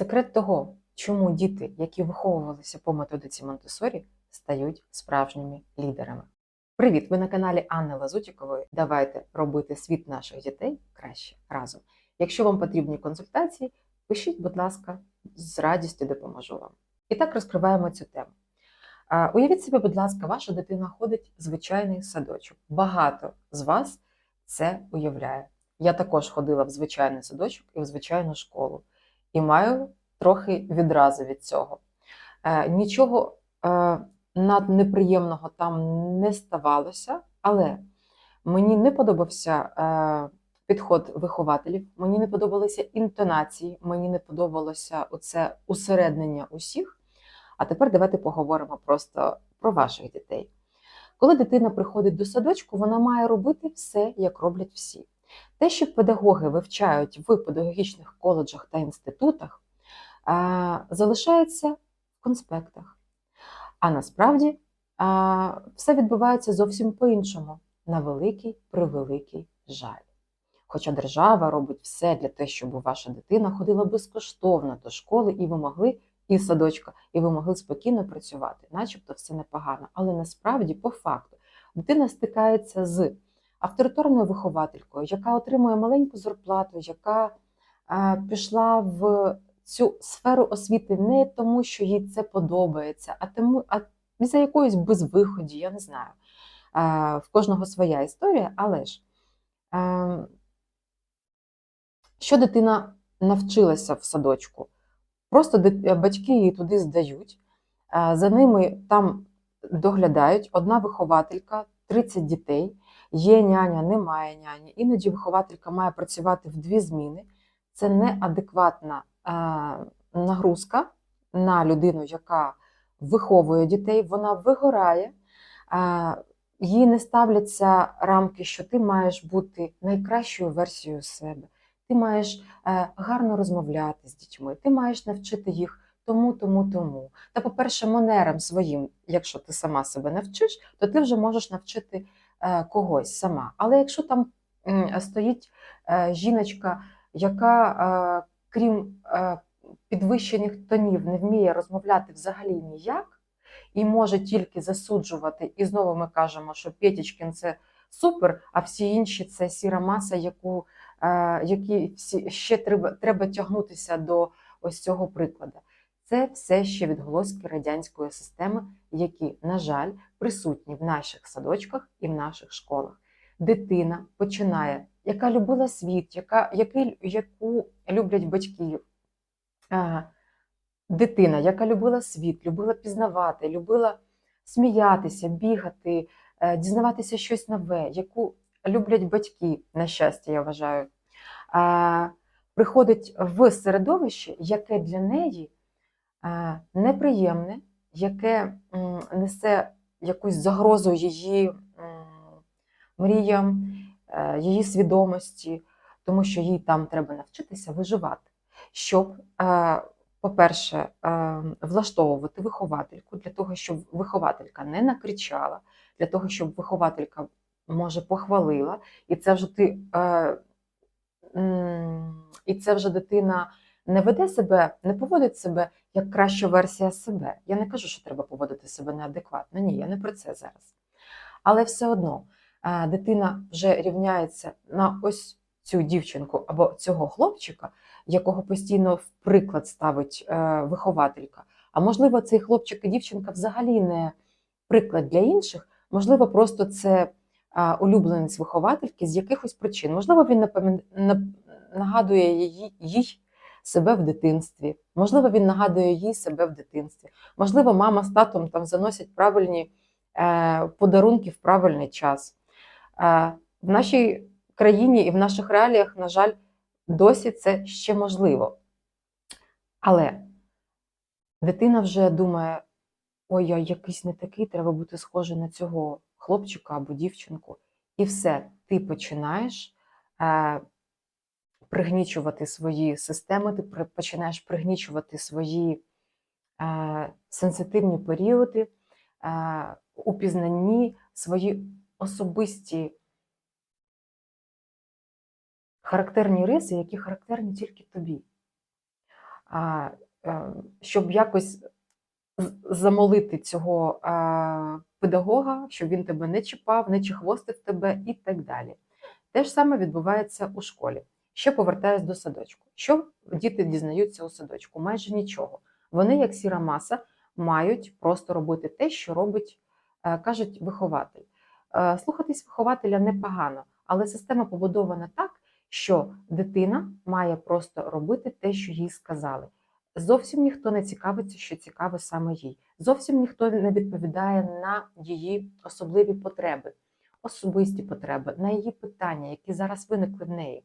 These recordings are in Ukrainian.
Секрет того, чому діти, які виховувалися по методиці Монтесорі, стають справжніми лідерами. Привіт! Ви на каналі Анни Лазутікової. Давайте робити світ наших дітей краще разом. Якщо вам потрібні консультації, пишіть, будь ласка, з радістю допоможу вам. І так розкриваємо цю тему. Уявіть собі, будь ласка, ваша дитина ходить в звичайний садочок. Багато з вас це уявляє. Я також ходила в звичайний садочок і в звичайну школу, і маю трохи відразу від цього. Е, нічого е, наднеприємного там не ставалося, але мені не подобався е, підход вихователів, мені не подобалися інтонації, мені не подобалося оце усереднення усіх. А тепер давайте поговоримо просто про ваших дітей. Коли дитина приходить до садочку, вона має робити все, як роблять всі. Те, що педагоги вивчають в педагогічних коледжах та інститутах, залишається в конспектах. А насправді все відбувається зовсім по-іншому, на великий превеликий жаль. Хоча держава робить все для того, щоб ваша дитина ходила безкоштовно до школи, і ви могли і садочка, і ви могли спокійно працювати, начебто все непогано. Але насправді, по факту, дитина стикається з авторитарною вихователькою, яка отримує маленьку зарплату, яка е, пішла в цю сферу освіти не тому, що їй це подобається, а тому, а за якоюсь безвиході, я не знаю. Е, в кожного своя історія, але ж е, що дитина навчилася в садочку? Просто батьки її туди здають, е, за ними там доглядають одна вихователька, 30 дітей, є няня, немає няні. Іноді вихователька має працювати в дві зміни. Це неадекватна е, нагрузка на людину, яка виховує дітей, вона вигорає, е, їй не ставляться рамки, що ти маєш бути найкращою версією себе. Ти маєш е, гарно розмовляти з дітьми, ти маєш навчити їх тому, тому, тому. Та, по-перше, манерам своїм, якщо ти сама себе навчиш, то ти вже можеш навчити когось сама. Але якщо там стоїть е, жіночка, яка, е, крім е, підвищених тонів, не вміє розмовляти взагалі ніяк, і може тільки засуджувати, і знову ми кажемо, що Петічкін це супер, а всі інші це сіра маса, яку е, які всі ще треба, треба тягнутися до ось цього прикладу. Це все ще відголоски радянської системи, які, на жаль, присутні в наших садочках і в наших школах. Дитина починає, яка любила світ, яка, який, яку люблять батьки. Дитина, яка любила світ, любила пізнавати, любила сміятися, бігати, е, дізнаватися щось нове, яку люблять батьки, на щастя, я вважаю, приходить в середовище, яке для неї неприємне, яке несе якусь загрозу її мріям, е, її свідомості, тому що їй там треба навчитися виживати, щоб, е, по-перше, е, влаштовувати виховательку для того, щоб вихователька не накричала, для того, щоб вихователька може похвалила, і це вже ти е, і це вже дитина не веде себе, не поводить себе як краща версія себе. Я не кажу, що треба поводити себе неадекватно. Ні, я не про це зараз. Але все одно е, дитина вже рівняється на ось цю дівчинку або цього хлопчика, якого постійно в приклад ставить е, вихователька. А можливо, цей хлопчик і дівчинка взагалі не приклад для інших, можливо, просто це улюбленець виховательки з якихось причин. Можливо, він нагадує їй себе в дитинстві. Можливо, він нагадує їй себе в дитинстві. Можливо, мама з татом там заносять правильні е, подарунки в правильний час. Е, в нашій країні і в наших реаліях, на жаль, досі це ще можливо. Але дитина вже думає: ой, я якийсь не такий, треба бути схожий на цього хлопчика або дівчинку. І все, ти починаєш е, пригнічувати свої системи, ти починаєш пригнічувати свої е, сенситивні періоди е, у пізнанні, свої особисті характерні риси, які характерні тільки тобі. а, е, щоб якось замолити цього а, педагога, щоб він тебе не чіпав, не чехвостив тебе і так далі. Те ж саме відбувається у школі. Ще повертаюсь до садочку. Що діти дізнаються у садочку? Майже нічого. Вони, як сіра маса, мають просто робити те, що робить, е, кажуть, вихователь. Е, Слухатись вихователя непогано, але система побудована так, що дитина має просто робити те, що їй сказали. Зовсім ніхто не цікавиться, що цікаве саме їй. Зовсім ніхто не відповідає на її особливі потреби, особисті потреби, на її питання, які зараз виникли в неї.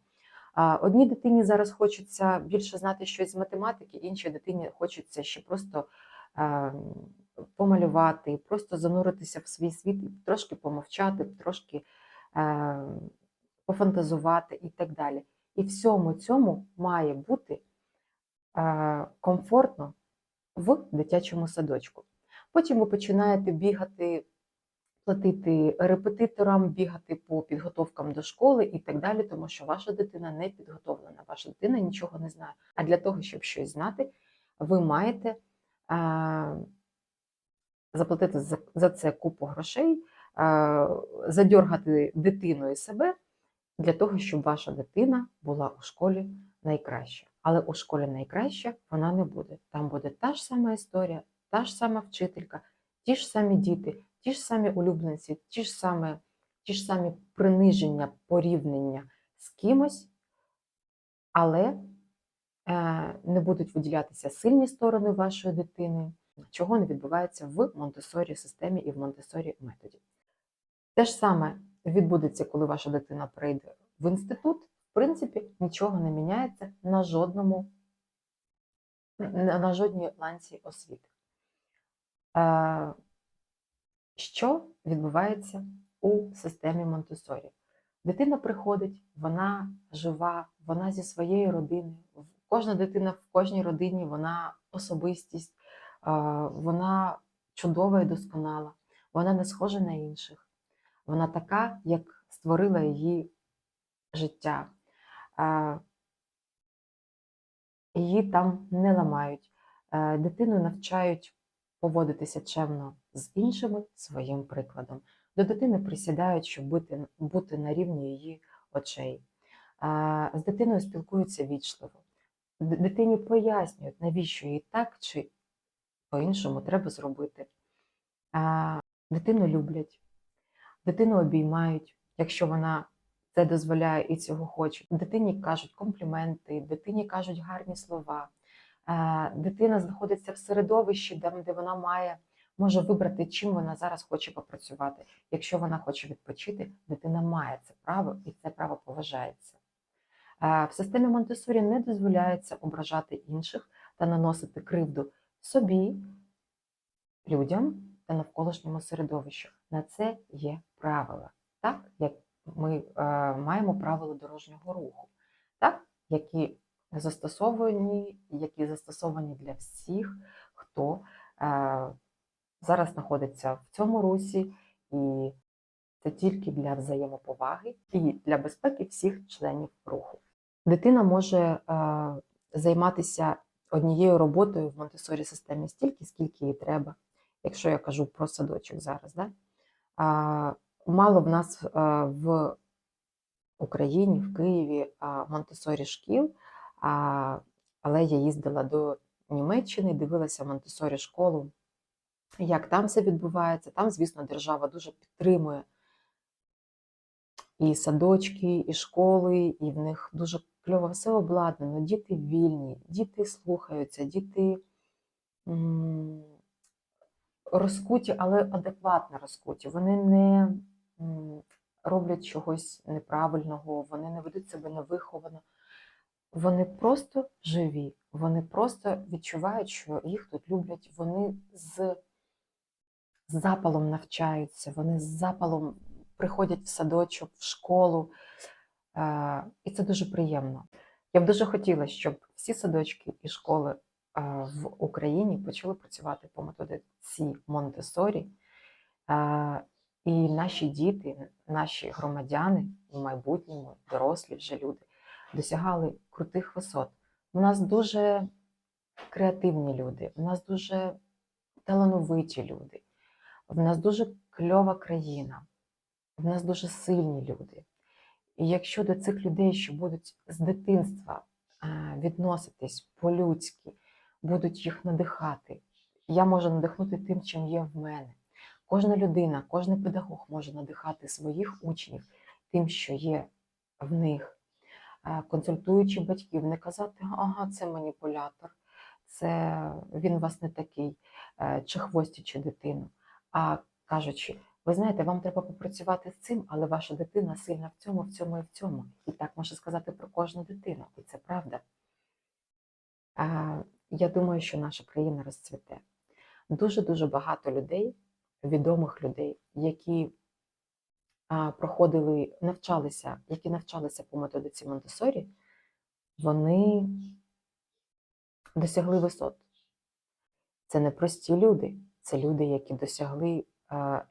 Одній дитині зараз хочеться більше знати щось з математики, іншій дитині хочеться ще просто е, помалювати, просто зануритися в свій світ, трошки помовчати, трошки е, пофантазувати і так далі. І всьому цьому має бути е, комфортно в дитячому садочку. Потім ви починаєте бігати, платити репетиторам, бігати по підготовкам до школи і так далі, тому що ваша дитина не підготовлена, ваша дитина нічого не знає. А для того, щоб щось знати, ви маєте е, заплатити за, за це купу грошей, е, задьоргати дитину і себе для того, щоб ваша дитина була у школі найкраща. Але у школі найкраща вона не буде. Там буде та ж сама історія, та ж сама вчителька, ті ж самі діти, ті ж самі улюбленці, ті ж самі, ті ж самі приниження, порівняння з кимось, але е, не будуть виділятися сильні сторони вашої дитини, чого не відбувається в Монтесорі системі і в Монтесорі методі. Те ж саме відбудеться, коли ваша дитина прийде в інститут. В принципі, нічого не міняється на жодному, на жодній ланці освіти. Що відбувається у системі Монтесорі? Дитина приходить, вона жива, вона зі своєю родиною. Кожна дитина в кожній родині вона особистість, вона чудова і досконала, вона не схожа на інших. Вона така, як створила її життя. Її там не ламають. Е, Дитину навчають поводитися чемно з іншими своїм прикладом. До дитини присідають, щоб бути, бути на рівні її очей. З дитиною спілкуються вічливо. Дитині пояснюють, навіщо їй так чи по-іншому треба зробити. Дитину люблять, дитину обіймають, якщо вона це дозволяє і цього хоче. Дитині кажуть компліменти, дитині кажуть гарні слова. Дитина знаходиться в середовищі, де, вона має може вибрати, чим вона зараз хоче попрацювати. Якщо вона хоче відпочити, дитина має це право, і це право поважається. В системі Монтесорі не дозволяється ображати інших та наносити кривду собі, людям та навколишньому середовищу. На це є правила, так як ми е, маємо правила дорожнього руху, так які застосовані, які застосовані для всіх, хто е, зараз знаходиться в цьому русі, і це тільки для взаємоповаги і для безпеки всіх членів руху. Дитина може е, займатися однією роботою в Монтесорі системі стільки, скільки їй треба, якщо я кажу про садочок зараз. Да? Мало в нас е, в Україні, в Києві Монтесорі шкіл, а, але я їздила до Німеччини, дивилася Монтесорі школу. Як там це відбувається? Там, звісно, держава дуже підтримує і садочки, і школи, і в них дуже кльово все обладнано. Діти вільні, діти слухаються, діти розкуті, але адекватно розкуті. Вони не роблять чогось неправильного, вони не ведуть себе невиховано. Вони просто живі, вони просто відчувають, що їх тут люблять, вони з запалом навчаються, вони з запалом приходять в садочок, в школу. Е, І це дуже приємно. Я б дуже хотіла, щоб всі садочки і школи е, в Україні почали працювати по методиці Монтесорі. Е, І наші діти, наші громадяни в майбутньому, дорослі вже люди, досягали крутих висот. У нас дуже креативні люди, в нас дуже талановиті люди, в нас дуже кльова країна, в нас дуже сильні люди. І якщо до цих людей, що будуть з дитинства е, відноситись по-людськи, будуть їх надихати, я можу надихнути тим, чим є в мене. Кожна людина, кожен педагог може надихати своїх учнів тим, що є в них, консультуючи батьків, не казати, ага, це маніпулятор, це він у вас не такий, е, чи хвостячи дитину, а кажучи, ви знаєте, вам треба попрацювати з цим, але ваша дитина сильна в цьому, в цьому і в цьому. І так може сказати про кожну дитину, і це правда. Е, Я думаю, що наша країна розцвіте. Дуже-дуже багато людей, відомих людей, які проходили, навчалися, які навчалися по методиці Монтесорі, вони досягли висот. Це не прості люди, це люди, які досягли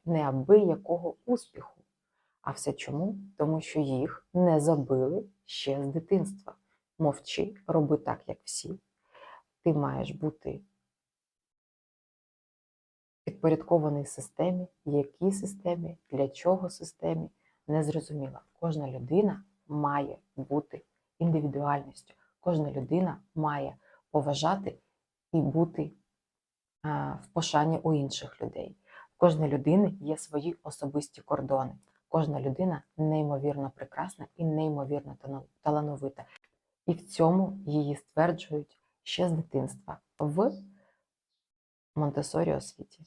неабиякого успіху. А все чому? Тому що їх не забили ще з дитинства. Мовчи, роби так, як всі. Ти маєш бути підпорядкований системі, якій системі, для чого системі, незрозуміло. Кожна людина має бути індивідуальністю. Кожна людина має поважати і бути в пошані у інших людей. В кожної людини є свої особисті кордони. Кожна людина неймовірно прекрасна і неймовірно талановита. І в цьому її стверджують ще з дитинства в Монтесорі освіті.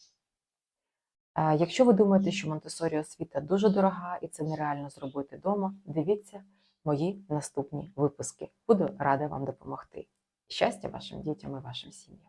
Е, Якщо ви думаєте, що Монтесорі освіта дуже дорога і це нереально зробити вдома, дивіться мої наступні випуски. Буду рада вам допомогти. Щастя вашим дітям і вашим сім'ям!